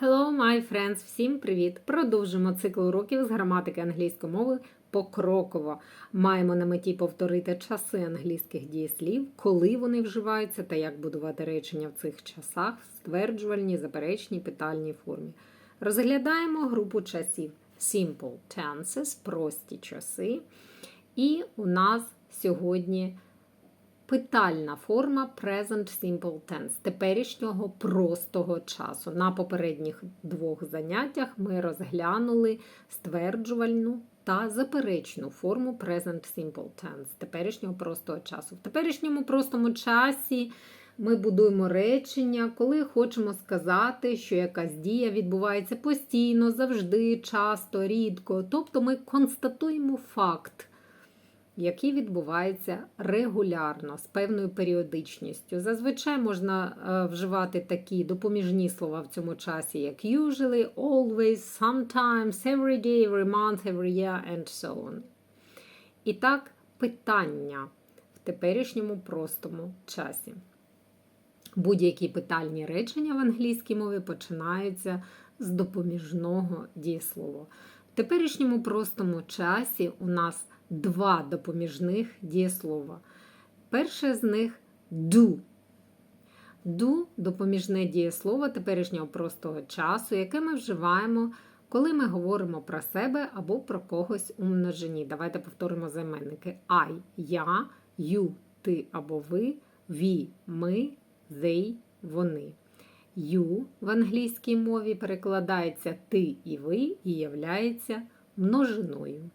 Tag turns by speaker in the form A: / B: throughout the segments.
A: Hello, my friends! Всім привіт! Продовжимо цикл уроків з граматики англійської мови покроково. Маємо на меті повторити часи англійських дієслів, коли вони вживаються та як будувати речення в цих часах в стверджувальній, заперечній, питальній формі. Розглядаємо групу часів Simple tenses, прості часи. І у нас сьогодні питальна форма Present Simple Tense теперішнього простого часу. На попередніх двох заняттях ми розглянули стверджувальну та заперечну форму Present Simple Tense теперішнього простого часу. В теперішньому простому часі ми будуємо речення, коли хочемо сказати, що якась дія відбувається постійно, завжди, часто, рідко. Тобто ми констатуємо факт який відбувається регулярно з певною періодичністю. Зазвичай можна е, вживати такі допоміжні слова в цьому часі, як usually, always, sometimes, every day, every month, every year and so on. І так, питання в теперішньому простому часі. Будь-які питальні речення в англійській мові починаються з допоміжного дієслова. В теперішньому простому часі у нас два допоміжних дієслова. Перше з них do. Do допоміжне дієслово теперішнього простого часу, яке ми вживаємо, коли ми говоримо про себе або про когось у множині. Давайте повторимо займенники I, я, you, ти або ви, we, ми, they, вони. You в англійській мові перекладається ти і ви і являється множиною.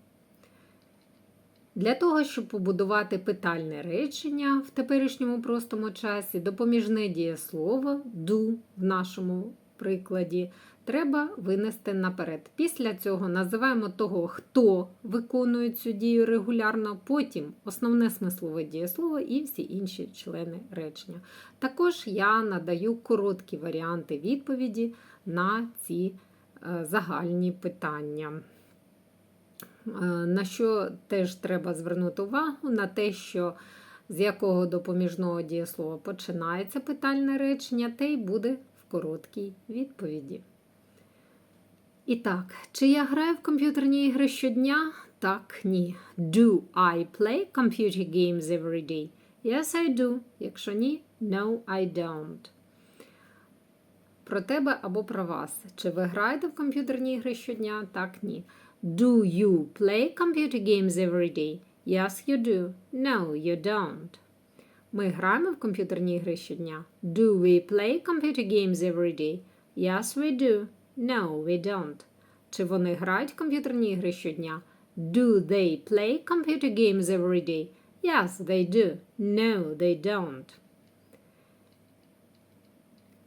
A: Для того, щоб побудувати питальне речення в теперішньому простому часі, допоміжне дієслово do в нашому прикладі треба винести наперед. Після цього називаємо того, хто виконує цю дію регулярно, потім основне смислове дієслово і всі інші члени речення. Також я надаю короткі варіанти відповіді на ці е, загальні питання. Е, на що теж треба звернути увагу, на те, що з якого допоміжного дієслова починається питальне речення, те й буде в короткій відповіді. І так, чи я граю в комп'ютерні ігри щодня? Так, ні. Do I play computer games every day? Yes, I do. Якщо ні, no, I don't. Про тебе або про вас. Чи ви граєте в комп'ютерні ігри щодня? Так, ні. Do you play computer games every day? Yes, you do. No, you don't. Ми граємо в комп'ютерні ігри щодня. Do we play computer games every day? Yes, we do. No, we don't. Чи вони грають в комп'ютерні ігри щодня? Do they play computer games every day? Yes, they do. No, they don't.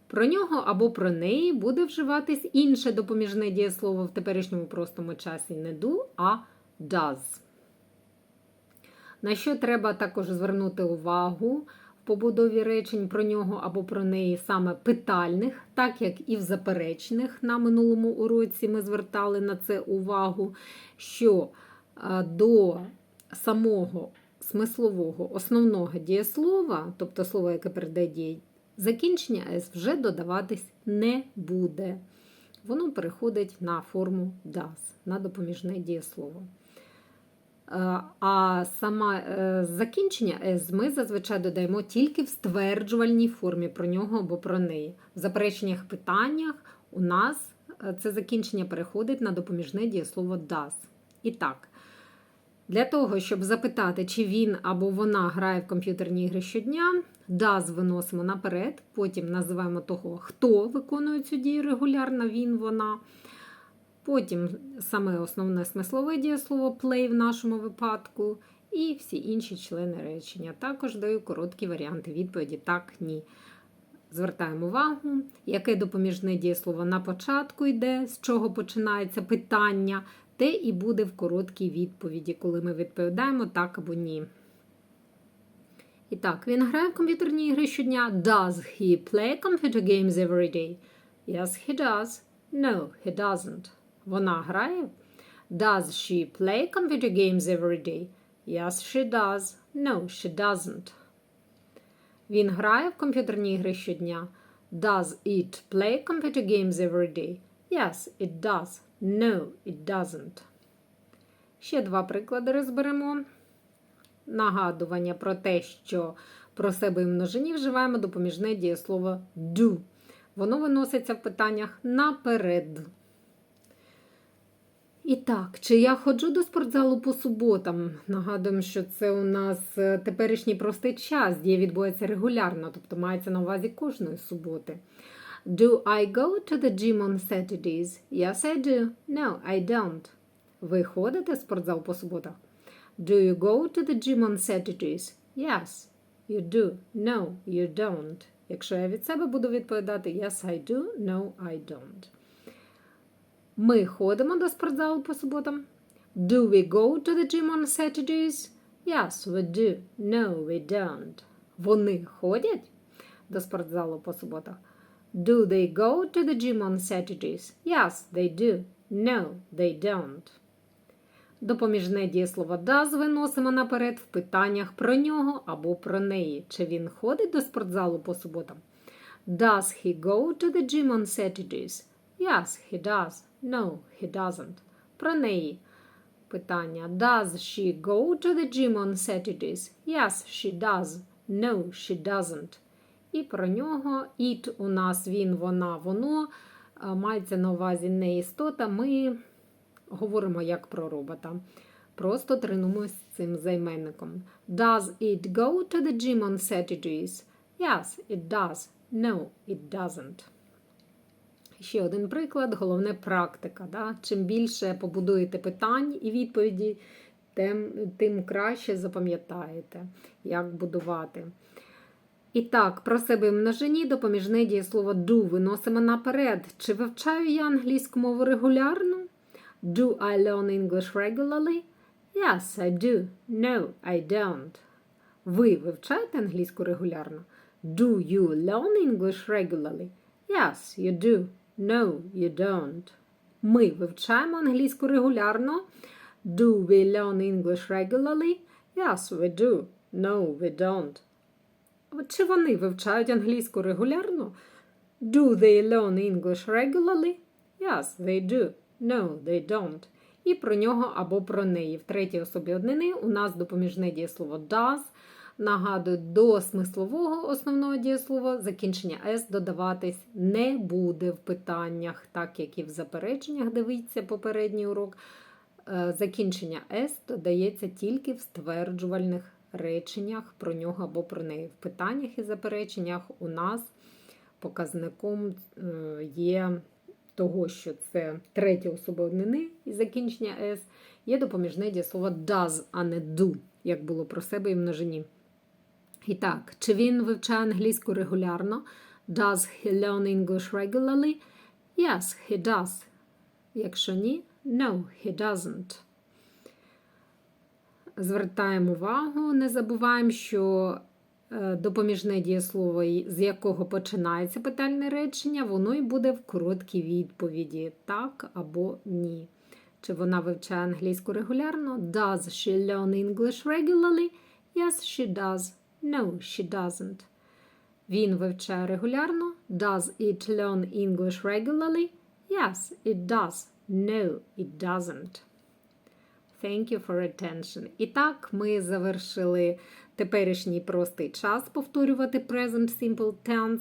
A: Про нього або про неї буде вживатись інше допоміжне дієслово в теперішньому простому часі не do, а does. На що треба також звернути увагу в побудові речень про нього або про неї саме питальних, так як і в заперечних на минулому уроці ми звертали на це увагу, що до самого смислового основного дієслова, тобто слово, яке передає закінчення S вже додаватись не буде. Воно переходить на форму does, на допоміжне дієслово. Е, а саме закінчення S ми зазвичай додаємо тільки в стверджувальній формі про нього або про неї. В запереченнях питаннях у нас е, це закінчення переходить на допоміжне дієслово does. І так, для того, щоб запитати, чи він або вона грає в комп'ютерні ігри щодня, does виносимо наперед, потім називаємо того, хто виконує цю дію регулярно, він, вона. Потім саме основне смислове дієслово play в нашому випадку, і всі інші члени речення. Також даю короткі варіанти відповіді так, ні. Звертаємо увагу, яке допоміжне дієслово на початку йде, з чого починається питання, те і буде в короткій відповіді, коли ми відповідаємо так або ні. І так, він грає в комп'ютерні ігри щодня. Does he play computer games every day? Yes, he does. No, he doesn't. Вона грає. Does she play computer games every day? Yes, she does. No, she doesn't. Він грає в комп'ютерні ігри щодня. Does it play computer games every day? Yes, it does. No, it doesn't. Ще два приклади розберемо. Нагадування про те, що про себе і множині вживаємо допоміжне дієслово do. Воно виноситься в питаннях наперед. І так, чи я ходжу до спортзалу по суботам? Нагадуємо, що це у нас е, теперішній простий час, дія відбувається регулярно, тобто мається на увазі кожної суботи. Do I go to the gym on Saturdays? Yes, I do. No, I don't. Ви ходите в спортзал по суботах? Do you go to the gym on Saturdays? Yes, you do. No, you don't. Якщо я від себе буду відповідати Yes, I do. No, I don't. Ми ходимо до спортзалу по суботам. Do we go to the gym on Saturdays? Yes, we do. No, we don't. Вони ходять до спортзалу по суботах. Do they go to the gym on Saturdays? Yes, they do. No, they don't. Допоміжне дієслово does виносимо наперед в питаннях про нього або про неї. Чи він ходить до спортзалу по суботам? Does he go to the gym on Saturdays? Yes, he does. No, he doesn't. Про неї. Питання. Does she go to the gym on Saturdays? Yes, she does. No, she doesn't. І про нього it у нас він, вона, воно. Мається на увазі не істота. Ми говоримо як про робота. Просто тренуємося з цим займенником. Does it go to the gym on Saturdays? Yes, it does. No, it doesn't. Ще один приклад, головне практика. Да? Чим більше побудуєте питань і відповіді, тим, тим краще запам'ятаєте, як будувати. І так, про себе в множині допоміжне дієслово do виносимо наперед. Чи вивчаю я англійську мову регулярно? Do I learn English regularly? Yes, I do. No, I don't. Ви вивчаєте англійську регулярно? Do you learn English regularly? Yes, you do. No, you don't. Ми вивчаємо англійську регулярно. Do we learn English regularly? Yes, we do. No, we don't. Чи вони вивчають англійську регулярно? Do they learn English regularly? Yes, they do. No, they don't. І про нього або про неї. В третій особі однини у нас допоміжне дієслово does. Нагадую, до смислового основного дієслова закінчення S додаватись не буде в питаннях, так як і в запереченнях, дивіться попередній урок. Е, Закінчення S додається тільки в стверджувальних реченнях про нього або про неї. В питаннях і запереченнях у нас показником е, є того, що це третя особа однини і закінчення S, є допоміжне дієслово does, а не do, як було про себе і множині. І так, чи він вивчає англійську регулярно? Does he learn English regularly? Yes, he does. Якщо ні, no, he doesn't. Звертаємо увагу, не забуваємо, що допоміжне дієслово, з якого починається питальне речення, воно і буде в короткій відповіді так або ні. Чи вона вивчає англійську регулярно? Does she learn English regularly? Yes, she does. No, she doesn't. Він вивчає регулярно. Does it learn English regularly? Yes, it does. No, it doesn't. Thank you for attention. І так, ми завершили теперішній простий час повторювати present simple tense,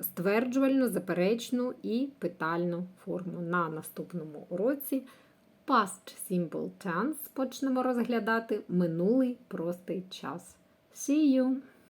A: стверджувальну, заперечну і питальну форму. На наступному уроці past simple tense почнемо розглядати минулий простий час. See you!